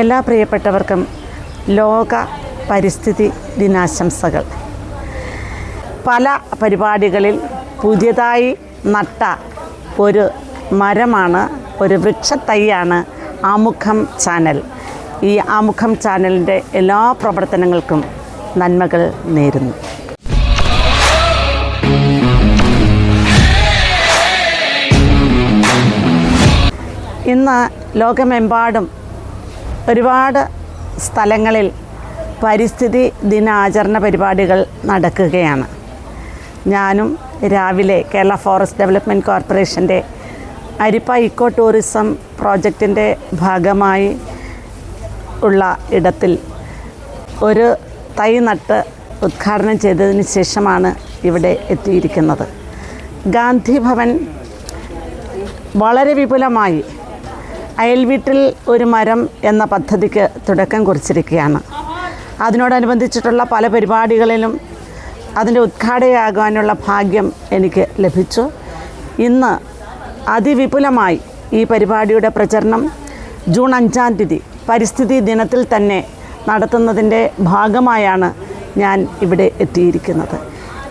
എല്ലാ പ്രിയപ്പെട്ടവർക്കും ലോക പരിസ്ഥിതി ദിനാശംസകൾ. പല പരിപാടികളിൽ പുതിയതായി നട്ട ഒരു മരമാണ് ഒരു വൃക്ഷത്തൈയാണ് ആമുഖം ചാനൽ. ഈ ആമുഖം ചാനലിന്റെ എല്ലാ പ്രവർത്തനങ്ങൾക്കും നന്മകൾ നേരുന്നു. ഇന്ന് ലോകമെമ്പാടും ഒരുപാട് സ്ഥലങ്ങളിൽ പരിസ്ഥിതി ദിനാചരണ പരിപാടികൾ നടക്കുകയാണ്. ഞാനും രാവിലെ കേരള ഫോറസ്റ്റ് ഡെവലപ്മെന്റ് കോർപ്പറേഷന്റെ അരിപ്പ ഇക്കോ ടൂറിസം പ്രോജക്റ്റിന്റെ ഭാഗമായി ഉള്ള ഇടത്തിൽ ഒരു തൈ നട്ട് ഉദ്ഘാടനം ചെയ്തതിന് ശേഷമാണ് ഇവിടെ എത്തിയിരിക്കുന്നത്. ഗാന്ധി ഭവൻ വളരെ വിപുലമായി അയൽവീട്ടിൽ ഒരു മരം എന്ന പദ്ധതിക്ക് തുടക്കം കുറിച്ചിരിക്കുകയാണ്. അതിനോടനുബന്ധിച്ചിട്ടുള്ള പല പരിപാടികളിലും അതിന്റെ ഉദ്ഘാടകയാകാനുള്ള ഭാഗ്യം എനിക്ക് ലഭിച്ചു. ഇന്ന് അതിവിപുലമായി ഈ പരിപാടിയുടെ പ്രചരണം ജൂൺ അഞ്ചാം തീയതി പരിസ്ഥിതി ദിനത്തിൽ തന്നെ നടത്തുന്നതിന്റെ ഭാഗമായാണ് ഞാൻ ഇവിടെ എത്തിയിരിക്കുന്നത്.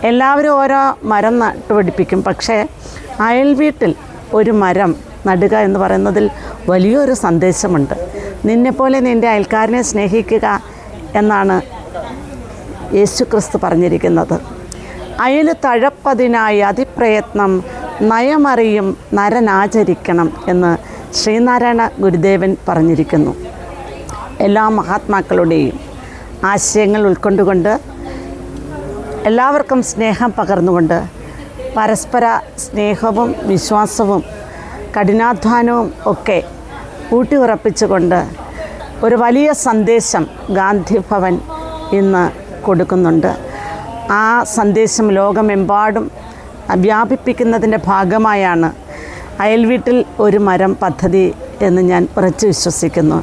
എല്ലാവരും ഓരോ മരം നട്ടുപിടിപ്പിക്കും. പക്ഷേ അയൽവീട്ടിൽ ഒരു മരം നടുക എന്ന് പറയുന്നതിൽ വലിയൊരു സന്ദേശമുണ്ട്. നിന്നെപ്പോലെ നിന്റെ അയൽക്കാരനെ സ്നേഹിക്കുക എന്നാണ് യേശു ക്രിസ്തു പറഞ്ഞിരിക്കുന്നത്. അയൽ തഴപ്പതിനായി അതിപ്രയത്നം നയമറിയും നരനാചരിക്കണം എന്ന് ശ്രീനാരായണ ഗുരുദേവൻ പറഞ്ഞിരിക്കുന്നു. എല്ലാ മഹാത്മാക്കളുടെയും ആശയങ്ങൾ ഉൾക്കൊണ്ടുകൊണ്ട് എല്ലാവർക്കും സ്നേഹം പകർന്നുകൊണ്ട് പരസ്പര സ്നേഹവും വിശ്വാസവും കഠിനാധ്വാനവും ഒക്കെ ഊട്ടിയുറപ്പിച്ചുകൊണ്ട് ഒരു വലിയ സന്ദേശം ഗാന്ധി ഭവൻ ഇന്ന് കൊടുക്കുന്നുണ്ട്. ആ സന്ദേശം ലോകമെമ്പാടും വ്യാപിപ്പിക്കുന്നതിന്റെ ഭാഗമായാണ് അയൽവീട്ടിൽ ഒരു മരം പദ്ധതി എന്ന് ഞാൻ ഉറച്ചു വിശ്വസിക്കുന്നു.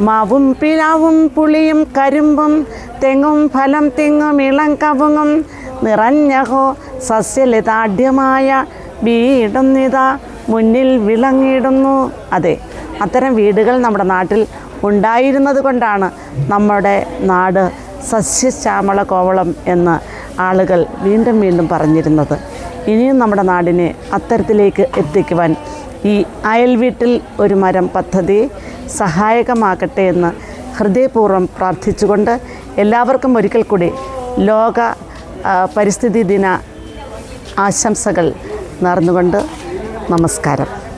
മാവും പിലാവും പുളിയും കരിമ്പും തെങ്ങും ഫലം തിങ്ങും ഇളം കവുങ്ങും നിറഞ്ഞഹോ സസ്യലതാഢ്യമായ വീടുന്നിതാ മുന്നിൽ വിളങ്ങിയിടുന്നു. അതെ അത്തരം വീടുകൾ നമ്മുടെ നാട്ടിൽ ഉണ്ടായിരുന്നത് കൊണ്ടാണ് നമ്മുടെ നാട് സസ്യശ്യാമള കോവളം എന്ന് ആളുകൾ വീണ്ടും വീണ്ടും പറഞ്ഞിരുന്നത്. ഇനിയും നമ്മുടെ നാടിനെ അത്തരത്തിലേക്ക് എത്തിക്കുവാൻ ഈ അയൽവീട്ടിൽ ഒരു മരം പദ്ധതി സഹായകമാകട്ടെ എന്ന് ഹൃദയപൂർവം പ്രാർത്ഥിച്ചുകൊണ്ട് എല്ലാവർക്കും ഒരിക്കൽ കൂടി ലോക പരിസ്ഥിതി ദിന ആശംസകൾ നേർന്നുകൊണ്ട് Namaskaram.